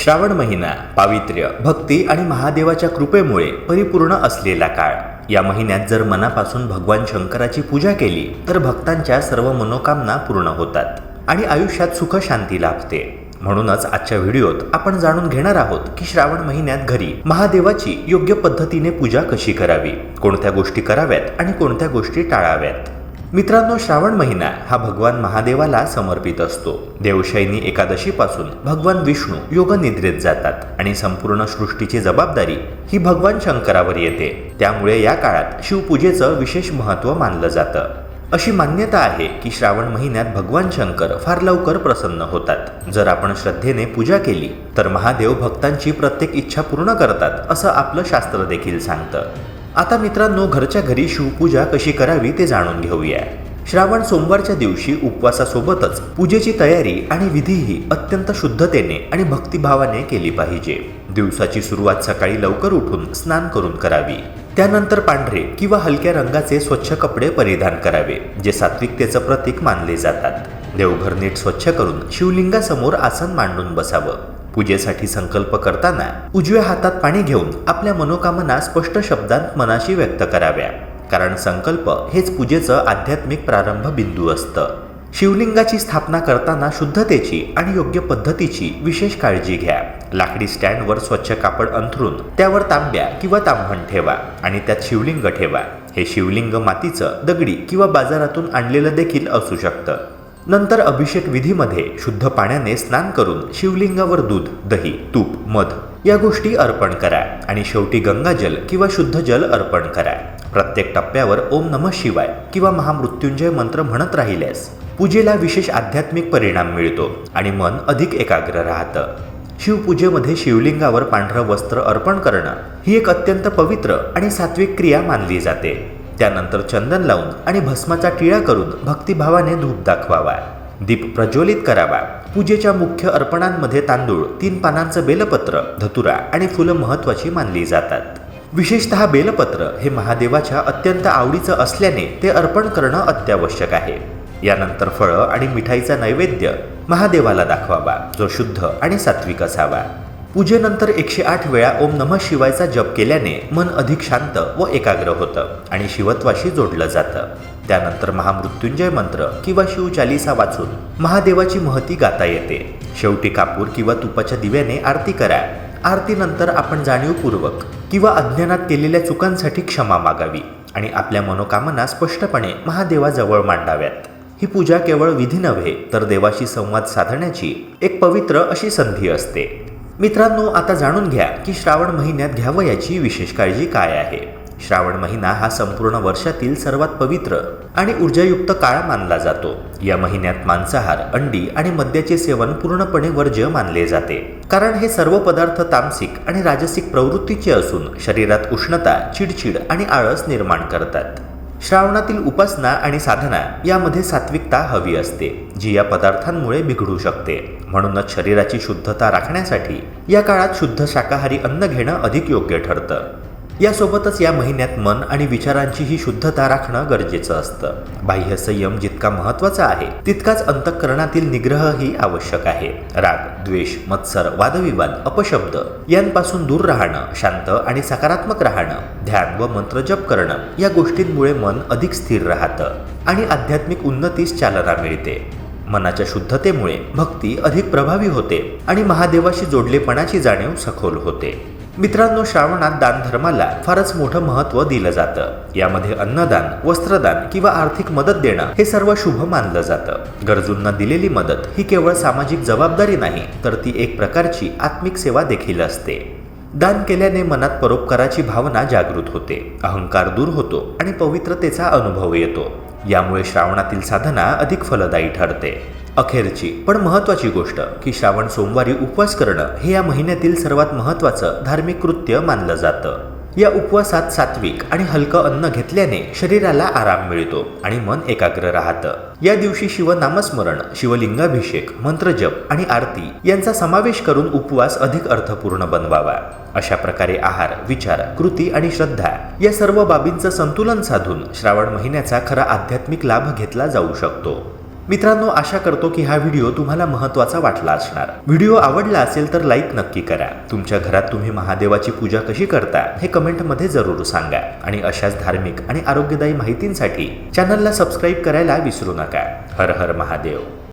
श्रावण महिना पावित्र्य भक्ती आणि महादेवाच्या कृपेमुळे परिपूर्ण असलेला काळ. या महिन्यात जर मनापासून भगवान शंकराची पूजा केली तर भक्तांच्या सर्व मनोकामना पूर्ण होतात आणि आयुष्यात सुख शांती लाभते. म्हणूनच आजच्या व्हिडिओत आपण जाणून घेणार आहोत की श्रावण महिन्यात घरी महादेवाची योग्य पद्धतीने पूजा कशी करावी कोणत्या गोष्टी कराव्यात आणि कोणत्या गोष्टी टाळाव्यात. मित्रांनो श्रावण महिना हा भगवान महादेवाला समर्पित असतो. देवशैनी एकादशीपासून भगवान विष्णू योगनिद्रेत जातात आणि संपूर्ण सृष्टीची जबाबदारी ही भगवान शंकरावर येते. त्यामुळे या काळात शिवपूजेचं विशेष महत्त्व मानलं जातं. अशी मान्यता आहे की श्रावण महिन्यात भगवान शंकर फार लवकर प्रसन्न होतात. जर आपण श्रद्धेने पूजा केली तर महादेव भक्तांची प्रत्येक इच्छा पूर्ण करतात असं आपलं शास्त्र देखील सांगतं. आता मित्रांनो घरच्या घरी शिवपूजा कशी करावी ते जाणून घेऊया. श्रावण सोमवारच्या दिवशी उपवासासोबतच पूजेची तयारी आणि विधीही अत्यंत शुद्धतेने आणि भक्तिभावाने केली पाहिजे. दिवसाची सुरुवात सकाळी लवकर उठून स्नान करून करावी. त्यानंतर पांढरे किंवा हलक्या रंगाचे स्वच्छ कपडे परिधान करावे जे सात्विकतेचं प्रतीक मानले जातात. देवघर नीट स्वच्छ करून शिवलिंगासमोर आसन मांडून बसावं. पूजेसाठी संकल्प करताना उजव्या हातात पाणी घेऊन आपल्या मनोकामना स्पष्ट शब्दांत मनाशी व्यक्त कराव्या. कारण संकल्प हेच पूजेचं आध्यात्मिक प्रारंभ बिंदू असतं. शिवलिंगाची स्थापना करताना शुद्धतेची आणि योग्य पद्धतीची विशेष काळजी घ्या. लाकडी स्टँडवर स्वच्छ कापड अंथरून त्यावर तांब्या किंवा तांबण ठेवा आणि त्यात शिवलिंग ठेवा. हे शिवलिंग मातीचं दगडी किंवा बाजारातून आणलेलं देखील असू शकतं. नंतर अभिषेक विधीमध्ये शुद्ध पाण्याने स्नान करून शिवलिंगावर दूध दही तूप मध या गोष्टी अर्पण करा आणि शेवटी गंगाजल किंवा शुद्ध जल अर्पण करा. प्रत्येक टप्प्यावर ओम नमः शिवाय किंवा महामृत्युंजय मंत्र म्हणत राहिल्यास पूजेला विशेष आध्यात्मिक परिणाम मिळतो आणि मन अधिक एकाग्र राहतं. शिवपूजेमध्ये शिवलिंगावर पांढरं वस्त्र अर्पण करणं ही एक अत्यंत पवित्र आणि सात्विक क्रिया मानली जाते. त्यानंतर चंदन लावून आणि भस्माचा टिळा करून भक्तिभावाने धूप दाखवावा. दीप प्रज्वलित करावा. पूजेच्या मुख्य अर्पणांमध्ये तांदूळ तीन पानांचं बेलपत्र धतुरा आणि फुलं महत्वाची मानली जातात. विशेषतः बेलपत्र हे महादेवाच्या अत्यंत आवडीचं असल्याने ते अर्पण करणं अत्यावश्यक आहे. यानंतर फळं आणि मिठाईचा नैवेद्य महादेवाला दाखवावा जो शुद्ध आणि सात्विक असावा. पूजेनंतर एकशे आठ वेळा ओम नमः शिवायचा जप केल्याने मन अधिक शांत व एकाग्र होतं आणि शिवत्वाशी जोडलं जातं. त्यानंतर महामृत्युंजय मंत्र किंवा शिवचालिसा वाचून महादेवाची महती गाता येते. शेवटी कापूर किंवा तुपाच्या दिव्याने आरती करा. आरतीनंतर आपण जाणीवपूर्वक किंवा अज्ञानात केलेल्या चुकांसाठी क्षमा मागावी आणि आपल्या मनोकामना स्पष्टपणे महादेवाजवळ मांडाव्यात. ही पूजा केवळ विधी नव्हे तर देवाशी संवाद साधण्याची एक पवित्र अशी संधी असते. मित्रांनो आता जाणून घ्या की श्रावण महिन्यात घ्यावयाची विशेष काळजी काय आहे. श्रावण महिना हा संपूर्ण वर्षातील सर्वात पवित्र आणि ऊर्जायुक्त काळ मानला जातो. या महिन्यात मांसाहार अंडी आणि मद्याचे सेवन पूर्णपणे वर्ज्य मानले जाते. कारण हे सर्व पदार्थ तामसिक आणि राजसिक प्रवृत्तीचे असून शरीरात उष्णता चिडचिड आणि आळस निर्माण करतात. श्रावणातील उपासना आणि साधना यामध्ये सात्विकता हवी असते जी या पदार्थांमुळे बिघडू शकते. म्हणूनच शरीराची शुद्धता राखण्यासाठी या काळात शुद्ध शाकाहारी अन्न घेणं अधिक योग्य ठरतं. यासोबतच या महिन्यात मन आणि विचारांची ही शुद्धता राखणं गरजेचं असतं. बाह्य संयम जितका महत्त्वाचा आहे तितकाच अंतःकरणातील निग्रहही आवश्यक आहे. राग द्वेष मत्सर वादविवाद अपशब्द यांपासून दूर राहणं शांत आणि सकारात्मक राहणं ध्यान व मंत्रजप करणं या गोष्टींमुळे मन अधिक स्थिर राहतं आणि आध्यात्मिक उन्नतीस चालना मिळते. मनाच्या शुद्धतेमुळे भक्ती अधिक प्रभावी होते आणि महादेवाशी जोडलेपणाची जाणीव सखोल होते. मित्रांनो श्रावणात दानधर्माला फारच मोठं महत्त्व दिलं जातं. यामध्ये अन्नदान वस्त्रदान किंवा आर्थिक मदत देणं हे सर्व शुभ मानलं जातं. गरजूंना दिलेली मदत ही केवळ सामाजिक जबाबदारी नाही तर ती एक प्रकारची आत्मिक सेवा देखील असते. दान केल्याने मनात परोपकाराची भावना जागृत होते अहंकार दूर होतो आणि पवित्रतेचा अनुभव येतो. यामुळे श्रावणातील साधना अधिक फलदायी ठरते. अखेरची पण महत्त्वाची गोष्ट की श्रावण सोमवारी उपवास करणं हे या महिन्यातील सर्वात महत्त्वाचं धार्मिक कृत्य मानलं जातं. या उपवासात सात्विक आणि हलकं अन्न घेतल्याने शरीराला आराम मिळतो आणि मन एकाग्र राहतं. या दिवशी शिवनामस्मरण शिवलिंगाभिषेक मंत्रजप आणि आरती यांचा समावेश करून उपवास अधिक अर्थपूर्ण बनवावा. अशा प्रकारे आहार विचार कृती आणि श्रद्धा या सर्व बाबींचं संतुलन साधून श्रावण महिन्याचा खरा आध्यात्मिक लाभ घेतला जाऊ शकतो. मित्रांनो आशा करतो की हा व्हिडिओ तुम्हाला महत्त्वाचा वाटला असणार. व्हिडिओ आवडला असेल तर लाईक नक्की करा. तुमच्या घरात तुम्ही महादेवाची पूजा कशी करता हे कमेंटमध्ये जरूर सांगा. आणि अशाच धार्मिक आणि आरोग्यदायी माहितींसाठी चॅनलला सबस्क्राईब करायला विसरू नका. हर हर महादेव.